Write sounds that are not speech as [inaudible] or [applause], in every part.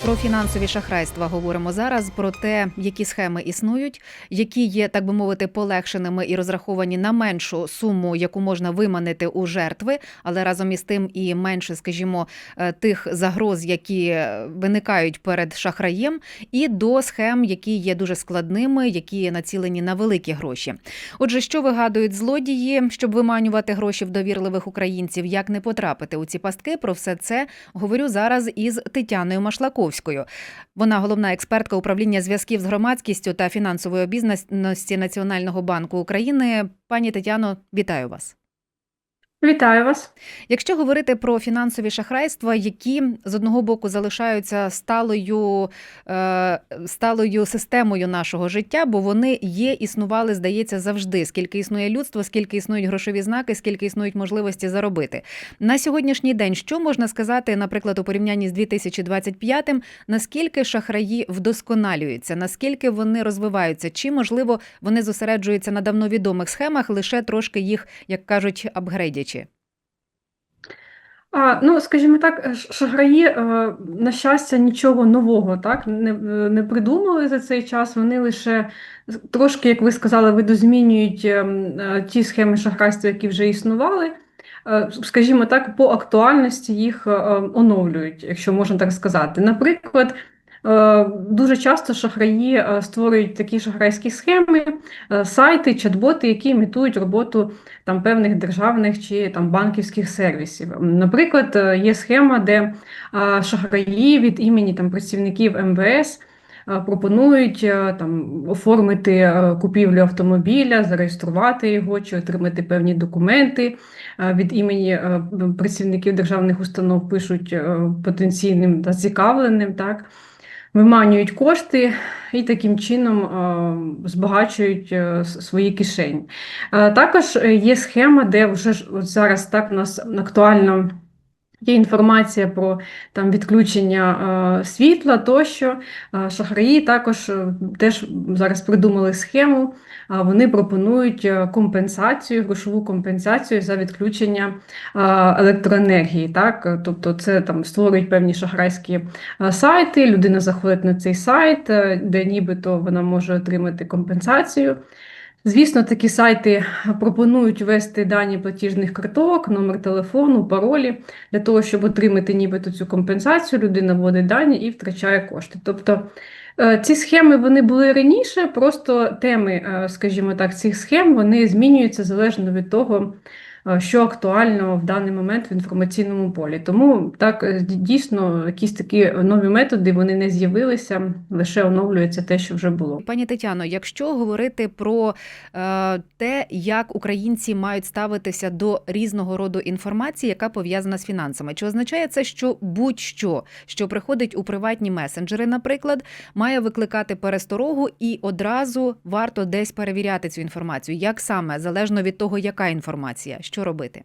Про фінансові шахрайства говоримо зараз, про те, які схеми існують, які є, так би мовити, полегшеними і розраховані на меншу суму, яку можна виманити у жертви, але разом із тим і менше, скажімо, е, тих загроз, які е, виникають перед шахраєм, і до схем, які є дуже складними, які націлені на великі гроші. Отже, що вигадують злодії, щоб виманювати гроші в довірливих українців, як не потрапити у ці пастки? Про все це говорю зараз із Тетяною Машлаковською. Вона головна експертка управління зв'язків з громадськістю та фінансової обізнаності Національного банку України. Пані Тетяно, вітаю вас. Вітаю вас. Якщо говорити про фінансові шахрайства, які з одного боку залишаються сталою, е, сталою системою нашого життя, бо вони є, існували, здається, завжди. Скільки існує людство, скільки існують грошові знаки, скільки існують можливості заробити. На сьогоднішній день, що можна сказати, наприклад, у порівнянні з 2025-м, наскільки шахраї вдосконалюються, наскільки вони розвиваються, чи можливо вони зосереджуються на давно відомих схемах, лише трошки їх, як кажуть, апгрейдячи? А, ну, скажімо так, ш- шахраї, е, на щастя, нічого нового так, не, е, не придумали за цей час. Вони лише трошки, як ви сказали, видозмінюють ем, е, ті схеми шахрайства, які вже існували. Е, Скажімо так, по актуальності їх е, е, оновлюють, якщо можна так сказати. Наприклад, е, дуже часто шахраї е, створюють такі шахрайські схеми, е, сайти, чат-боти, які імітують роботу там певних державних чи там банківських сервісів. Наприклад, е, є схема, де шахраї від імені там працівників МВС пропонують е, там оформити е, купівлю автомобіля, зареєструвати його чи отримати певні документи. Від імені е, працівників державних установ пишуть е, потенційним зацікавленим, так. Виманюють кошти і таким чином е, збагачують е, свої кишені. Е, Також є схема, де вже зараз так у нас актуально є інформація про там відключення світла тощо. Шахраї також теж зараз придумали схему. Вони пропонують е, компенсацію, грошову компенсацію за відключення е, електроенергії. Так? Тобто це там створюють певні шахрайські е, сайти, людина заходить на цей сайт, де нібито вона може отримати компенсацію. Звісно, такі сайти пропонують ввести дані платіжних карток, номер телефону, паролі для того, щоб отримати нібито цю компенсацію. Людина вводить дані і втрачає кошти. Тобто ці схеми вони були раніше, просто теми, е, скажімо так, цих схем вони змінюються залежно від того, е, що актуально в даний момент в інформаційному полі. Тому так е, дійсно якісь такі нові методи вони не з'явилися, лише оновлюється те, що вже було. Пані Тетяно, якщо говорити про е, те, як українці мають ставитися до різного роду інформації, яка пов'язана з фінансами, чи означає це, що будь-що, що приходить у приватні месенджери, наприклад, має викликати пересторогу і одразу варто десь перевіряти цю інформацію? Як саме залежно від того, яка інформація, що робити?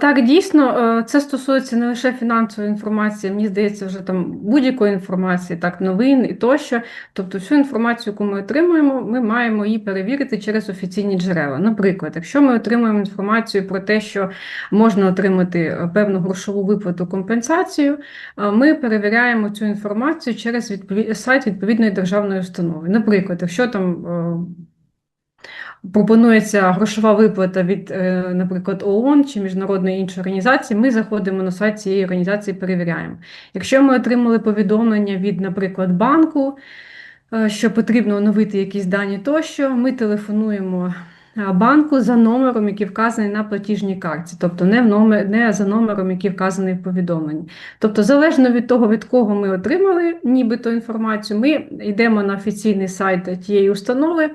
Так, дійсно, е, це стосується не лише фінансової інформації, мені здається, вже там будь-якої інформації, так, новин і тощо. Тобто всю інформацію, яку ми отримуємо, ми маємо її перевірити через офіційні джерела. Наприклад, якщо ми отримуємо інформацію про те, що можна отримати е, певну грошову виплату компенсацію, е, ми перевіряємо цю інформацію через відпові- сайт відповідної державної установи. Наприклад, якщо там е, пропонується грошова виплата від, е, наприклад, ООН чи міжнародної іншої організації, ми заходимо на сайт цієї організації, перевіряємо. Якщо ми отримали повідомлення від, наприклад, банку, е, що потрібно оновити якісь дані тощо, ми телефонуємо е, банку за номером, який вказаний на платіжній картці, тобто не, в номер, не за номером, який вказаний в повідомленні. Тобто, залежно від того, від кого ми отримали нібито інформацію, ми йдемо на офіційний сайт тієї установи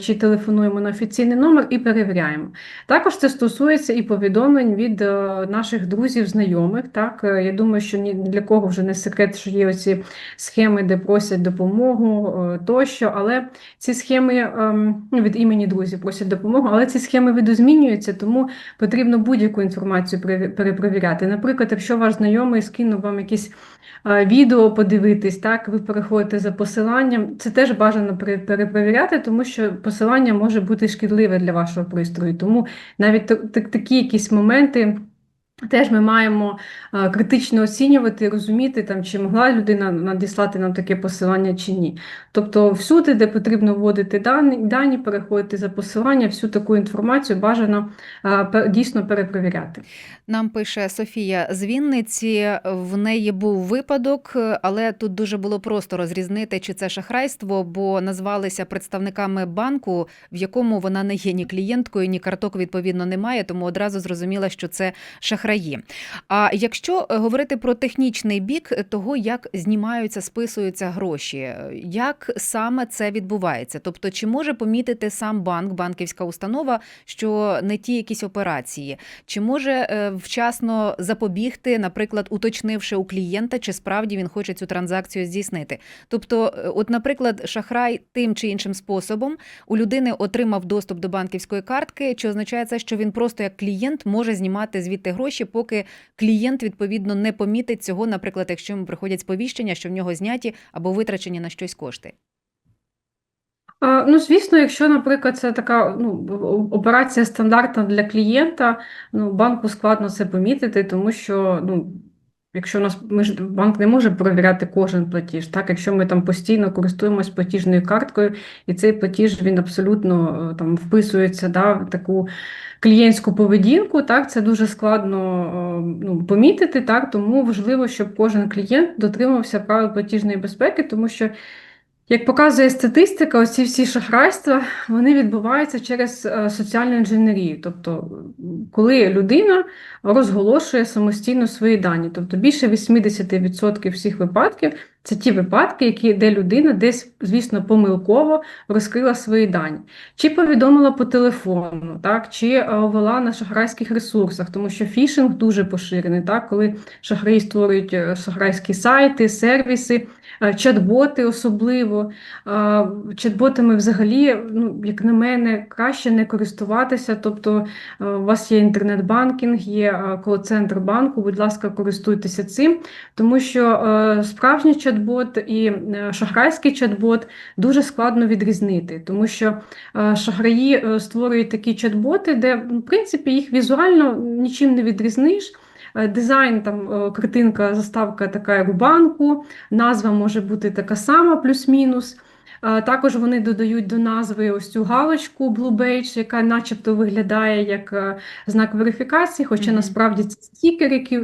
чи телефонуємо на офіційний номер і перевіряємо. Також це стосується і повідомлень від е, наших друзів, знайомих. Так, Е, я думаю, що ні для кого вже не секрет, що є оці схеми, де просять допомогу е, тощо, але ці схеми ем, ну, від імені друзів просять допомогу, але ці схеми видозмінюються, тому потрібно будь-яку інформацію пере- перепровіряти. Наприклад, якщо ваш знайомий скинув вам якісь е, відео подивитись, так, ви переходите за посиланням, це теж бажано пере- перепровіряти, тому що посилання може бути шкідливе для вашого пристрою. Тому навіть та- та- такі якісь моменти Теж ми маємо е, критично оцінювати, розуміти, там, чи могла людина надіслати нам таке посилання чи ні. Тобто, всюди, де потрібно вводити дані, дані переходити за посилання, всю таку інформацію бажано е, дійсно перепровіряти. Нам пише Софія з Вінниці. В неї був випадок, але тут дуже було просто розрізнити, чи це шахрайство, бо назвалися представниками банку, в якому вона не є ні клієнткою, ні карток відповідно немає, тому одразу зрозуміла, що це шахраї. А якщо е, говорити про технічний бік того, як знімаються, списуються гроші, е, як саме це відбувається? Тобто, чи може помітити сам банк, банківська установа, що не ті якісь операції? Чи може е, вчасно запобігти, наприклад, уточнивши у клієнта, чи справді він хоче цю транзакцію здійснити? Тобто, е, от, наприклад, шахрай тим чи іншим способом у людини отримав доступ до банківської картки, чи означає це, що він просто як клієнт може знімати звідти гроші, поки клієнт відповідно не помітить цього, наприклад, якщо йому приходять сповіщення, що в нього зняті або витрачені на щось кошти. Ну, звісно, якщо, наприклад, це така ну, операція стандартна для клієнта, ну, банку складно це помітити, тому що ну, якщо у нас ми ж банк не може перевіряти кожен платіж, так, якщо ми там постійно користуємось платіжною карткою, і цей платіж він абсолютно е, там вписується да, в таку клієнтську поведінку, так, це дуже складно е, ну, помітити, так, тому важливо, щоб кожен клієнт дотримався правил платіжної безпеки, тому що як показує статистика, оці всі шахрайства вони відбуваються через е, соціальну інженерію. Тобто, коли людина розголошує самостійно свої дані, тобто більше 80% всіх випадків це ті випадки, які, де людина десь, звісно, помилково розкрила свої дані, чи повідомила по телефону, так, чи е, ввела на шахрайських ресурсах, тому що фішинг дуже поширений, так, коли шахраї створюють е, шахрайські сайти, сервіси. Е, Чат-боти особливо. Е, Чат-ботами взагалі, ну, як на мене, краще не користуватися. Тобто е, у вас є інтернет-банкінг, є кол-центр банку, будь ласка, користуйтеся цим, тому що справжній чат-бот і шахрайський чат-бот дуже складно відрізнити, тому що шахраї створюють такі чат-боти, де, в принципі, їх візуально нічим не відрізниш. Е, Дизайн, там е, картинка, заставка така, як у банку, назва може бути така сама, плюс-мінус. Е, Також вони додають до назви ось цю галочку Blue Badge, яка начебто виглядає як знак верифікації, хоча Мгм. насправді це стікер, який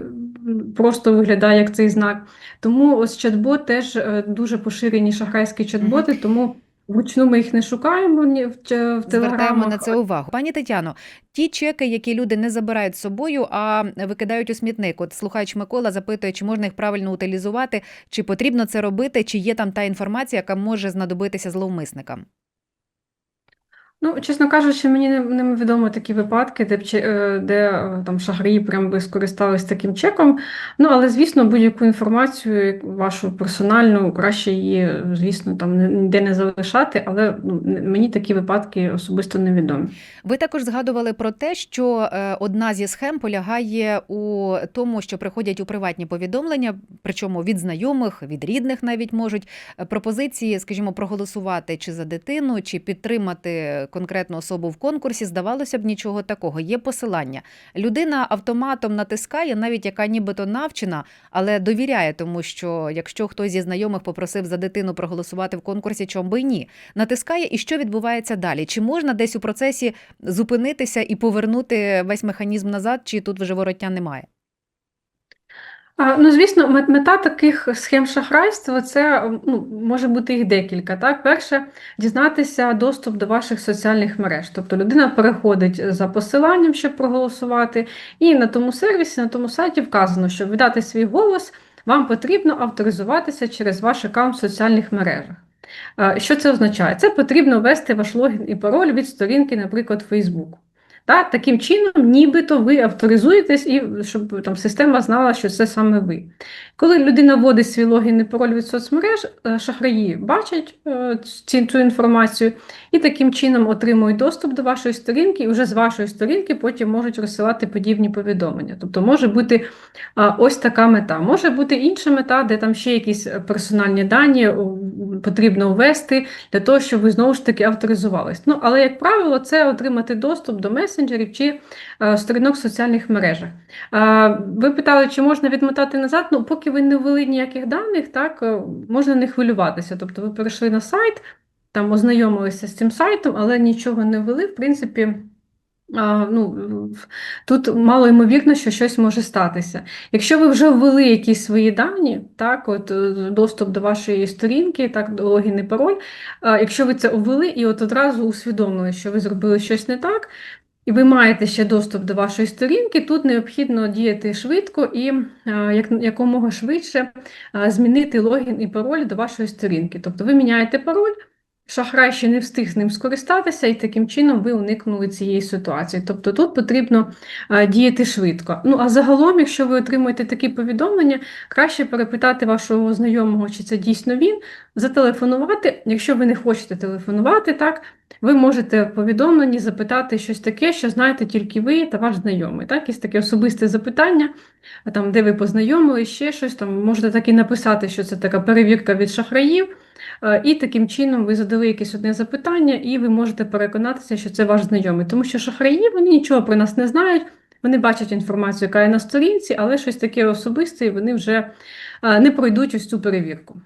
просто виглядає як цей знак. Тому ось чат-бот теж дуже поширені шахрайські чат-боти, тому вручну ми їх не шукаємо ні в, в Звертаємо на це увагу. Пані Тетяно, ті чеки, які люди не забирають з собою, а викидають у смітник. От слухач Микола запитує, чи можна їх правильно утилізувати, чи потрібно це робити, чи є там та інформація, яка може знадобитися зловмисникам. Ну, чесно кажучи, мені не, відомо такі випадки, де, е, де е, там шахраї прям би скористались таким чеком. Ну, але, звісно, будь-яку інформацію, вашу персональну, краще її, звісно, там ні- ніде не залишати, але ну, мені такі випадки особисто невідомі. Ви також згадували про те, що е, одна зі схем полягає у тому, що приходять у приватні повідомлення, причому від знайомих, від рідних навіть можуть пропозиції, скажімо, проголосувати чи за дитину, чи підтримати конкретну особу в конкурсі. Здавалося б, нічого такого. Є посилання. Людина автоматом натискає, навіть яка нібито навчена, але довіряє, тому що якщо хтось зі знайомих попросив за дитину проголосувати в конкурсі, чом би й ні, натискає, і що відбувається далі? Чи можна десь у процесі зупинитися і повернути весь механізм назад, чи тут вже вороття немає? Ну, звісно, мета таких схем шахрайства це ну, може бути їх декілька. Так, перше, дізнатися доступ до ваших соціальних мереж. Тобто людина переходить за посиланням, щоб проголосувати, і на тому сервісі, на тому сайті вказано, щоб віддати свій голос, вам потрібно авторизуватися через ваш аккаунт в соціальних мережах. Що це означає? Це потрібно ввести ваш логін і пароль від сторінки, наприклад, Facebook. Так, таким чином, нібито ви авторизуєтесь, і щоб там система знала, що це саме ви. Коли людина вводить свій логін і пароль від соцмереж, е, шахраї бачать е, ці- цю інформацію і таким чином отримують доступ до вашої сторінки, і вже з вашої сторінки потім можуть розсилати подібні повідомлення. Тобто може бути ось така мета. Може бути інша мета, де там ще якісь персональні дані, потрібно ввести для того, щоб ви знову ж таки авторизувались. Ну, але, як правило, це отримати доступ до месенджерів чи е, сторінок в соціальних мережах. Е, ви питали, чи можна відмотати назад? Ну, поки ви не ввели ніяких даних, так е, можна не хвилюватися. Тобто ви перейшли на сайт, там ознайомилися з цим сайтом, але нічого не ввели. В принципі, а, ну, тут мало ймовірно, що щось може статися. Якщо ви вже ввели якісь свої дані, так, от доступ до вашої сторінки, так, до логін і пароль, а, якщо ви це ввели і от одразу усвідомили, що ви зробили щось не так, і ви маєте ще доступ до вашої сторінки, тут необхідно діяти швидко і як, якомога швидше змінити логін і пароль до вашої сторінки. Тобто ви міняєте пароль, шахрай ще не встиг з ним скористатися, і таким чином ви уникнули цієї ситуації. Тобто тут потрібно а, діяти швидко. Ну а загалом, якщо ви отримуєте такі повідомлення, краще перепитати вашого знайомого, чи це дійсно він, зателефонувати. Якщо ви не хочете телефонувати, так ви можете в повідомленні запитати щось таке, що знаєте тільки ви та ваш знайомий. Так, якесь таке особисте запитання, там, де ви познайомились, ще щось там можете так і написати, що це така перевірка від шахраїв. Е, І таким чином ви задали якесь одне запитання, і ви можете переконатися, що це ваш знайомий. Тому що шахраї вони нічого про нас не знають, вони бачать інформацію, яка є на сторінці, але щось таке особисте, і вони вже е, не пройдуть ось цю перевірку.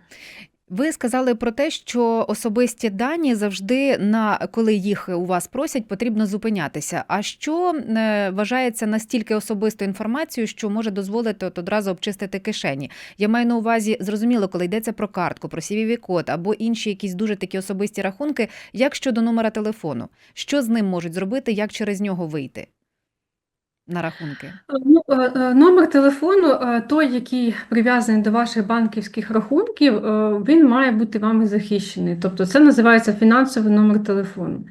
Ви сказали про те, що особисті дані завжди на коли їх у вас просять, потрібно зупинятися. А що е, вважається настільки особистою інформацією, що може дозволити от одразу обчистити кишені? Я маю на увазі, зрозуміло, коли йдеться про картку, про cvv код або інші якісь дуже такі особисті рахунки. Як щодо номера телефону, що з ним можуть зробити, як через нього вийти на рахунки? Ну, е, е, номер телефону, е, той, який прив'язаний до ваших банківських рахунків, е, він має бути вами захищений. Тобто це називається фінансовий номер телефону.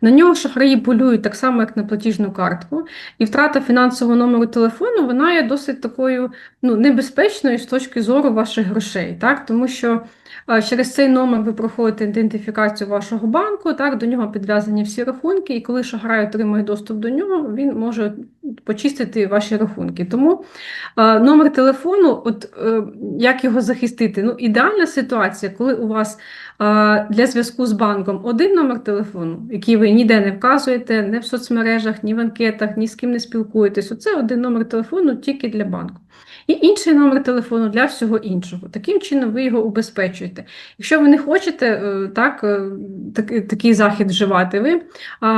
На нього шахраї полюють так само, як на платіжну картку, і втрата фінансового номеру телефону вона є досить такою ну, небезпечною з точки зору ваших грошей, так? Тому що е, через цей номер ви проходите ідентифікацію вашого банку, так? До нього підв'язані всі рахунки, і коли шахрай отримує доступ до нього, він може почистити ваші рахунки. Тому е, номер телефону, от е, як його захистити? Ну, ідеальна ситуація, коли у вас для зв'язку з банком один номер телефону, який ви ніде не вказуєте, не в соцмережах, ні в анкетах, ні з ким не спілкуєтесь. Оце один номер телефону тільки для банку. І інший номер телефону для всього іншого. Таким чином ви його убезпечуєте. Якщо ви не хочете е, так, е, так, такий захід вживати, ви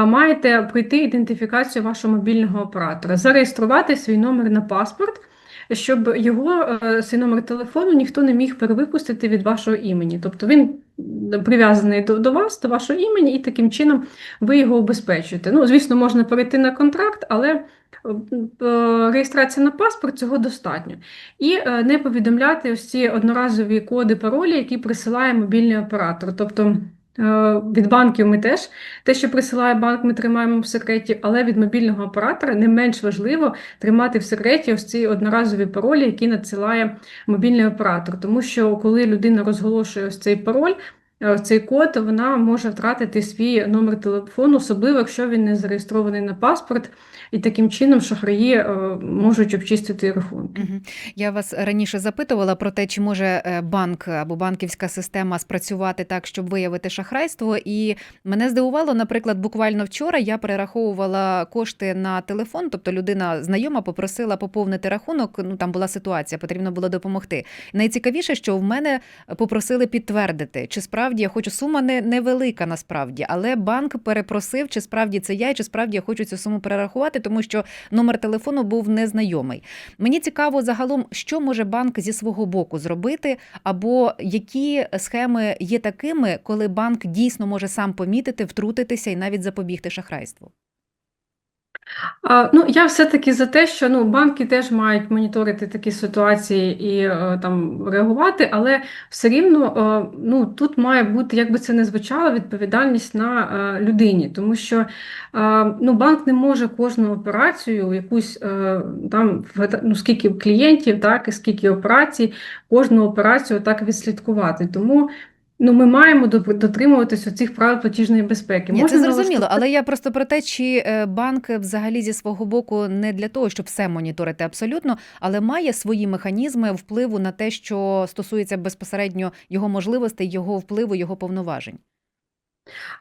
маєте пройти ідентифікацію вашого мобільного оператора, зареєструвати свій номер на паспорт, щоб його е, цей номер телефону ніхто не міг перевипустити від вашого імені. Тобто він прив'язаний до, до вас, до вашого імені, і таким чином ви його убезпечуєте. Ну, звісно, можна перейти на контракт, але е, е, реєстрація на паспорт цього достатньо. І е, не повідомляти ось ці одноразові коди, паролі, які присилає мобільний оператор. Тобто е, від банків ми теж те, що присилає банк, ми тримаємо в секреті, але від мобільного оператора не менш важливо тримати в секреті ось ці одноразові паролі, які надсилає мобільний оператор. Тому що коли людина розголошує ось цей пароль, е, цей код, вона може втратити свій номер телефону, особливо якщо він не зареєстрований на паспорт, і таким чином шахраї е, можуть обчистити рахунки. Я вас раніше запитувала про те, чи може е, банк або банківська система спрацювати так, щоб виявити шахрайство. І мене здивувало, наприклад, буквально вчора я перераховувала кошти на телефон, тобто людина знайома попросила поповнити рахунок. Ну там була ситуація, потрібно було допомогти. Найцікавіше, що в мене попросили підтвердити, чи справді я хочу сума не невелика насправді, але банк перепросив, чи справді це я, чи справді я хочу цю суму перерахувати, тому що номер телефону був незнайомий. Мені цікаво загалом, що може банк зі свого боку зробити, або які схеми є такими, коли банк дійсно може сам помітити, втрутитися і навіть запобігти шахрайству. Ну, я все-таки за те, що ну, банки теж мають моніторити такі ситуації і е, там реагувати, але все рівно е, ну, тут має бути, як би це не звучало, відповідальність на е, людині, тому що ну, банк не може кожну операцію, якусь там ну, скільки клієнтів, так, і скільки операцій, кожну операцію так відслідкувати. Тому ну, ми маємо дотримуватися цих правил платіжної безпеки. Ні, Можна це зрозуміло, налаштувати- але я просто про те, чи е, банк взагалі зі свого боку не для того, щоб все моніторити абсолютно, але має свої механізми впливу на те, що стосується безпосередньо його можливостей, його впливу, його повноважень.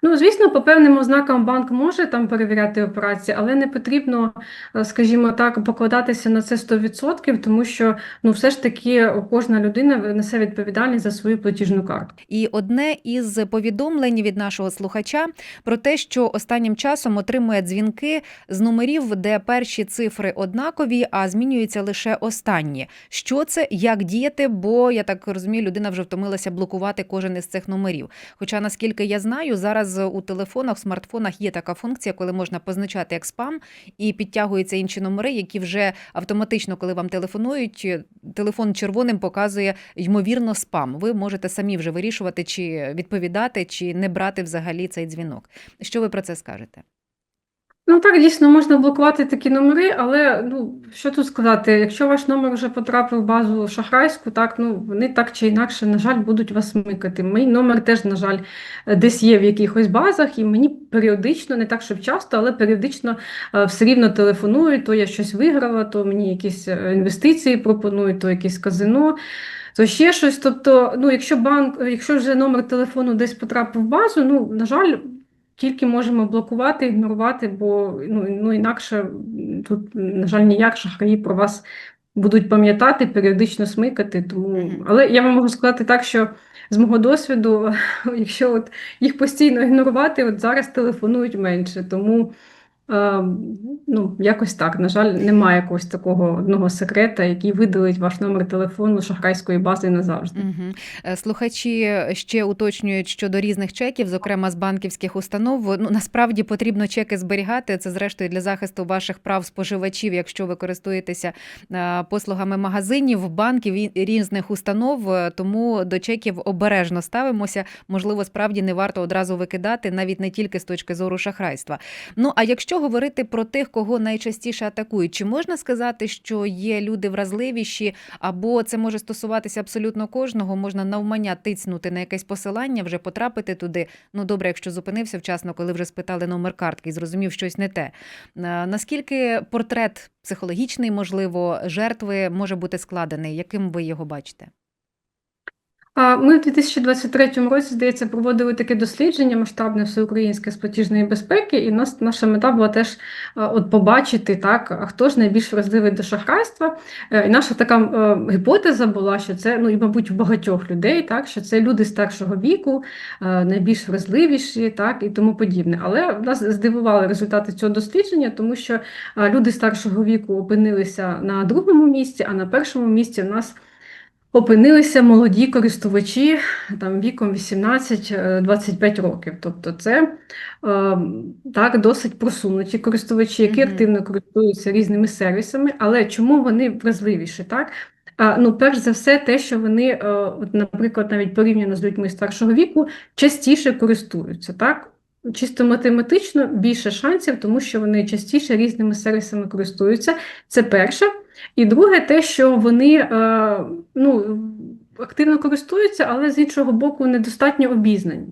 Ну, звісно, по певним ознакам банк може там перевіряти операції, але не потрібно, е, скажімо так, покладатися на це 100%, тому що ну, все ж таки кожна людина несе відповідальність за свою платіжну карту. І одне із повідомлень від нашого слухача про те, що останнім часом отримує дзвінки з номерів, де перші цифри однакові, а змінюються лише останні. Що це, як діяти? Бо я так розумію, людина вже втомилася блокувати кожен із цих номерів. Хоча, наскільки я знаю, зараз у телефонах, смартфонах є така функція, коли можна позначати як спам, і підтягуються інші номери, які вже автоматично, коли вам телефонують, телефон червоним показує ймовірно спам. Ви можете самі вже вирішувати, чи відповідати, чи не брати взагалі цей дзвінок. Що ви про це скажете? Ну так, дійсно, можна блокувати такі номери, але ну, що тут сказати, якщо ваш номер вже потрапив в базу шахрайську, так, ну, вони так чи інакше, на жаль, будуть вас смикати. Мій номер теж, на жаль, десь є в якихось базах, і мені періодично, не так, щоб часто, але періодично е, все рівно телефонують, то я щось виграла, то мені якісь е, інвестиції пропонують, то якесь казино. То ще щось. Тобто, ну, якщо банк, якщо вже номер телефону десь потрапив в базу, ну, на жаль, тільки можемо блокувати, ігнорувати, бо ну, ну інакше тут, на жаль, ніяк шахраї про вас будуть пам'ятати, періодично смикати. Тому... Але я вам можу сказати так, що з мого досвіду, [laughs] якщо от їх постійно ігнорувати, от зараз телефонують менше. Тому ну, якось так. На жаль, немає якогось такого одного секрета, який видалить ваш номер телефону шахрайської бази назавжди. Угу. Слухачі ще уточнюють щодо різних чеків, зокрема з банківських установ. Ну насправді потрібно чеки зберігати. Це зрештою для захисту ваших прав споживачів, якщо ви користуєтеся е, послугами магазинів, банків і різних установ. Е, Тому до чеків обережно ставимося. Можливо, справді не варто одразу викидати, навіть не тільки з точки зору шахрайства. Ну а якщо говорити про тих, кого найчастіше атакують, чи можна сказати, що є люди вразливіші, або це може стосуватися абсолютно кожного, можна навмання тицнути на якесь посилання, вже потрапити туди. Ну добре, якщо зупинився вчасно, коли вже спитали номер картки зрозумів щось не те. Наскільки портрет психологічний, можливо, жертви може бути складений? Яким ви його бачите? Ми в 2023 році, здається, проводили таке дослідження масштабне всеукраїнське з платіжної безпеки, і нас, наша мета була теж от побачити, так, хто ж найбільш вразливий до шахрайства. Е, І наша така е, гіпотеза була, що це, ну і, мабуть, у багатьох людей, так, що це люди старшого віку, е, найбільш вразливіші, так, і тому подібне. Але нас здивували результати цього дослідження, тому що е, люди старшого віку опинилися на другому місці, а на першому місці в нас опинилися молоді користувачі там, віком 18-25 років. Тобто це е, так, досить просунуті користувачі, які Мгм. активно користуються різними сервісами, але чому вони вразливіші? Так? А, ну, перш за все, те, що вони, е, от, наприклад, навіть порівняно з людьми старшого віку, частіше користуються. Так? Чисто математично більше шансів, тому що вони частіше різними сервісами користуються. Це перше. І друге, те, що вони е, ну, активно користуються, але з іншого боку недостатньо обізнані.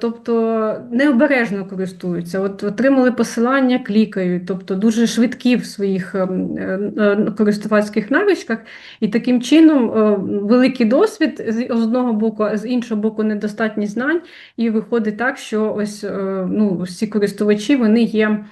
Тобто необережно користуються, от отримали посилання, клікають, тобто дуже швидкі в своїх ем, е, е, користувацьких навичках, і таким чином е, великий досвід з одного боку, а з іншого боку, недостатні знань, і виходить так, що ось ну, всі користувачі вони є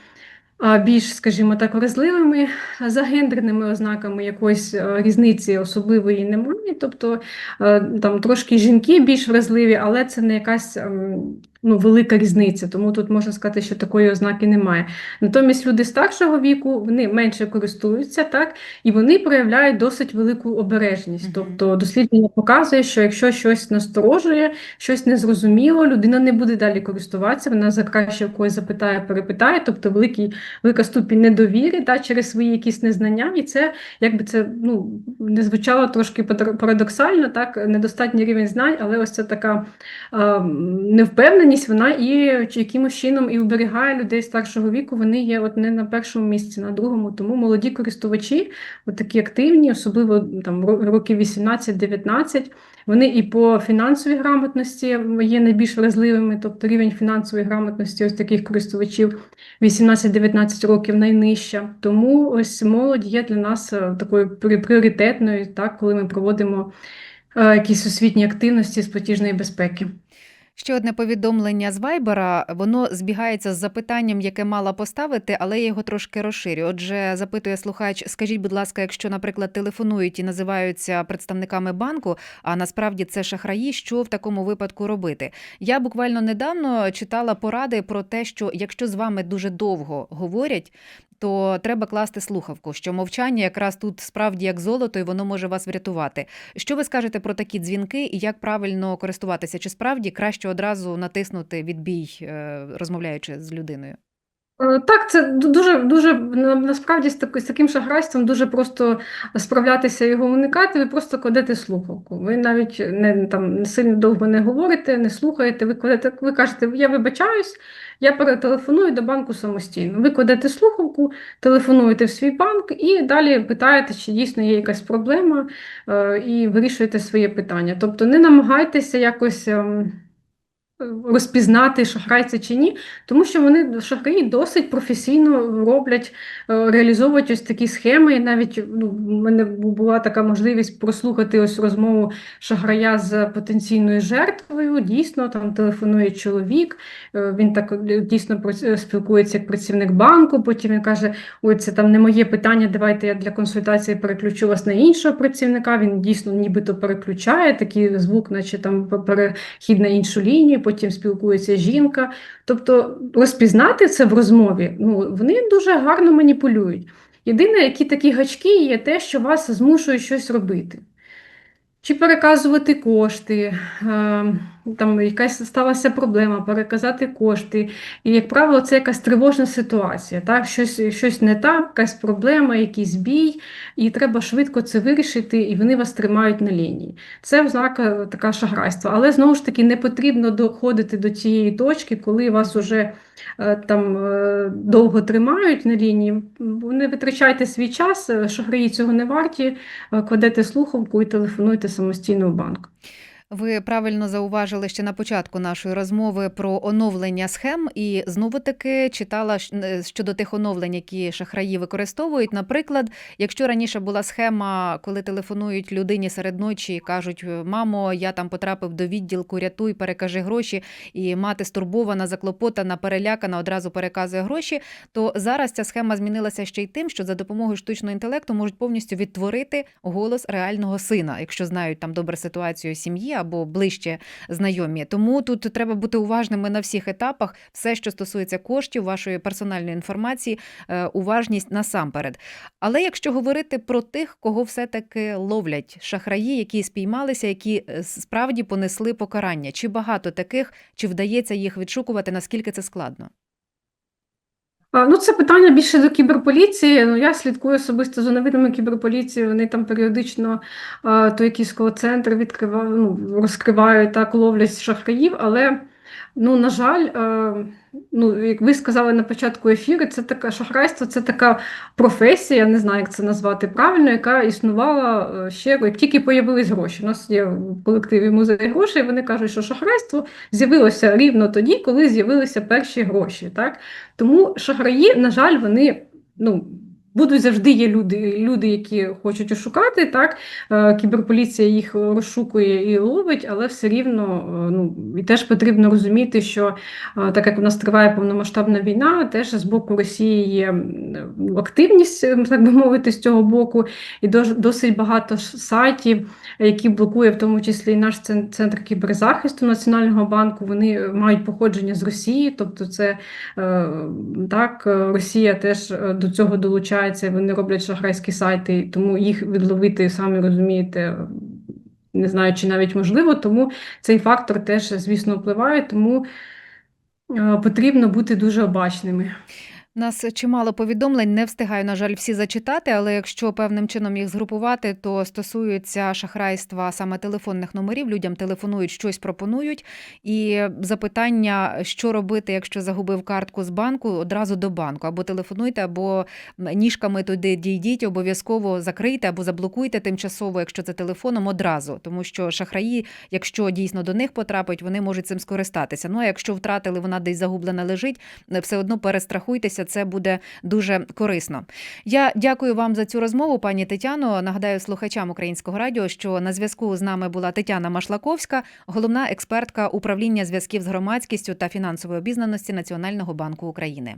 більш, скажімо так, вразливими за гендерними ознаками якоїсь е, різниці особливої немає. Тобто е, там трошки жінки більш вразливі, але це не якась ем, ну, велика різниця. Тому тут можна сказати, що такої ознаки немає. Натомість люди старшого віку вони менше користуються, так, і вони проявляють досить велику обережність. Тобто дослідження показує, що якщо щось насторожує, щось незрозуміло, людина не буде далі користуватися, вона за краще когось запитає, перепитає, тобто великий, велика ступінь недовіри та, через свої якісь незнання, і це, якби це ну, не звучало трошки парадоксально, так, недостатній рівень знань, але ось це така а, невпевненість, вона і якимось чином і вберігає людей старшого віку, вони є от не на першому місці, на другому, тому молоді користувачі, от такі активні, особливо там ро- років 18-19, Вони і по фінансовій грамотності є найбільш вразливими, тобто рівень фінансової грамотності ось таких користувачів 18-19 років найнижча. Тому ось молодь є для нас е, такою пріоритетною, так, коли ми проводимо е, якісь освітні активності з платіжної безпеки. Ще одне повідомлення з Вайбера, воно збігається з запитанням, яке мала поставити, але я його трошки розширю. Отже, запитує слухач: скажіть, будь ласка, якщо, наприклад, телефонують і називаються представниками банку, а насправді це шахраї, що в такому випадку робити? Я буквально недавно читала поради про те, що якщо з вами дуже довго говорять. То треба класти слухавку, що мовчання якраз тут справді як золото, і воно може вас врятувати. Що ви скажете про такі дзвінки і як правильно користуватися? Чи справді краще одразу натиснути відбій, е, розмовляючи з людиною? Е, Так, це дуже, дуже насправді з, таки- з таким шахрайством дуже просто справлятися його уникати. Ви просто кладете слухавку. Ви навіть не там не сильно довго не говорите, не слухаєте. Ви кладете, ви кажете, я вибачаюсь, я перетелефоную до банку самостійно. Ви кладете слухавку, телефонуєте в свій банк і далі питаєте, чи дійсно є якась проблема, е, і вирішуєте своє питання. Тобто не намагайтеся якось. Розпізнати шахрай це чи ні, тому що вони шахраї досить професійно роблять, е, реалізовують ось такі схеми. І навіть ну, в мене була така можливість прослухати ось розмову шахрая з потенційною жертвою. Дійсно, там телефонує чоловік, е, він так е, дійсно спілкується як працівник банку. Потім він каже: Ой, це там не моє питання. Давайте я для консультації переключу вас на іншого працівника. Він дійсно нібито переключає такий звук, наче там перехід на іншу лінію. Потім спілкується жінка. Тобто розпізнати це в розмові, ну вони дуже гарно маніпулюють. Єдине, які такі гачки є те, що вас змушують щось робити. Чи переказувати кошти, е, там якась сталася проблема, переказати кошти. І, як правило, це якась тривожна ситуація. Так? Щось, щось не так, якась проблема, якийсь бій, і треба швидко це вирішити, і вони вас тримають на лінії. Це ознака така шахрайства. Але знову ж таки не потрібно доходити до цієї точки, коли вас уже е, там е, довго тримають на лінії. Не витрачайте свій час, е, шахраї цього не варті, е, кладете слухавку і телефонуйте самостійно в банк. Ви правильно зауважили ще на початку нашої розмови про оновлення схем, і знову таки читала е, щодо тих оновлень, які шахраї використовують. Наприклад, якщо раніше була схема, коли телефонують людині серед ночі і кажуть: Мамо, я там потрапив до відділку, рятуй, перекажи гроші, і мати стурбована, заклопотана, перелякана, одразу переказує гроші. То зараз ця схема змінилася ще й тим, що за допомогою штучного інтелекту можуть повністю відтворити голос реального сина, якщо знають там добре ситуацію сім'ї або ближче знайомі. Тому тут треба бути уважними на всіх етапах. Все, що стосується коштів, вашої персональної інформації, е, уважність насамперед. Але якщо говорити про тих, кого все-таки ловлять шахраї, які спіймалися, які е, справді понесли покарання, чи багато таких, чи вдається їх відшукувати, наскільки це складно? Ну, це питання більше до кіберполіції. Ну, я слідкую особисто за новинами кіберполіції. Вони там періодично то якісь кол-центри відкривають, ну, розкривають так, ловлять шахраїв, але. Ну, на жаль, е, ну, як ви сказали на початку ефіру, це таке шахрайство, це така професія, я не знаю, як це назвати правильно, яка існувала е, ще як тільки появились гроші. У нас є в колективі музей грошей, вони кажуть, що шахрайство з'явилося рівно тоді, коли з'явилися перші гроші. Так? Тому шахраї, на жаль, вони ну, будуть завжди є люди, люди, які хочуть ошукати. Так? Е, Кіберполіція їх розшукує і ловить, але все рівно е, ну, і теж потрібно розуміти, що е, так як у нас триває повномасштабна війна, теж з боку Росії є активність, е, так би мовити, з цього боку, і досить багато сайтів, які блокує в тому числі і наш центр кіберзахисту Національного банку. Вони мають походження з Росії, тобто це так, Росія теж до цього долучається, вони роблять шахрайські сайти, тому їх відловити, самі розумієте, не знаю, чи навіть можливо, тому цей фактор теж, звісно, впливає, тому е, потрібно бути дуже обачними. Нас чимало повідомлень, не встигаю, на жаль, всі зачитати, але якщо певним чином їх згрупувати, то стосується шахрайства саме телефонних номерів. Людям телефонують, щось пропонують. І запитання, що робити, якщо загубив картку з банку, одразу до банку. Або телефонуйте, або ніжками туди дійдіть, обов'язково закрийте або заблокуйте тимчасово, якщо це телефоном, одразу. Тому що шахраї, якщо дійсно до них потрапить, вони можуть цим скористатися. Ну а якщо втратили, вона десь загублена лежить, все одно перестрахуйтеся, це буде дуже корисно. Я дякую вам за цю розмову, пані Тетяно. Нагадаю слухачам українського радіо, що на зв'язку з нами була Тетяна Машлаковська, головна експертка управління зв'язків з громадськістю та фінансової обізнаності Національного банку України.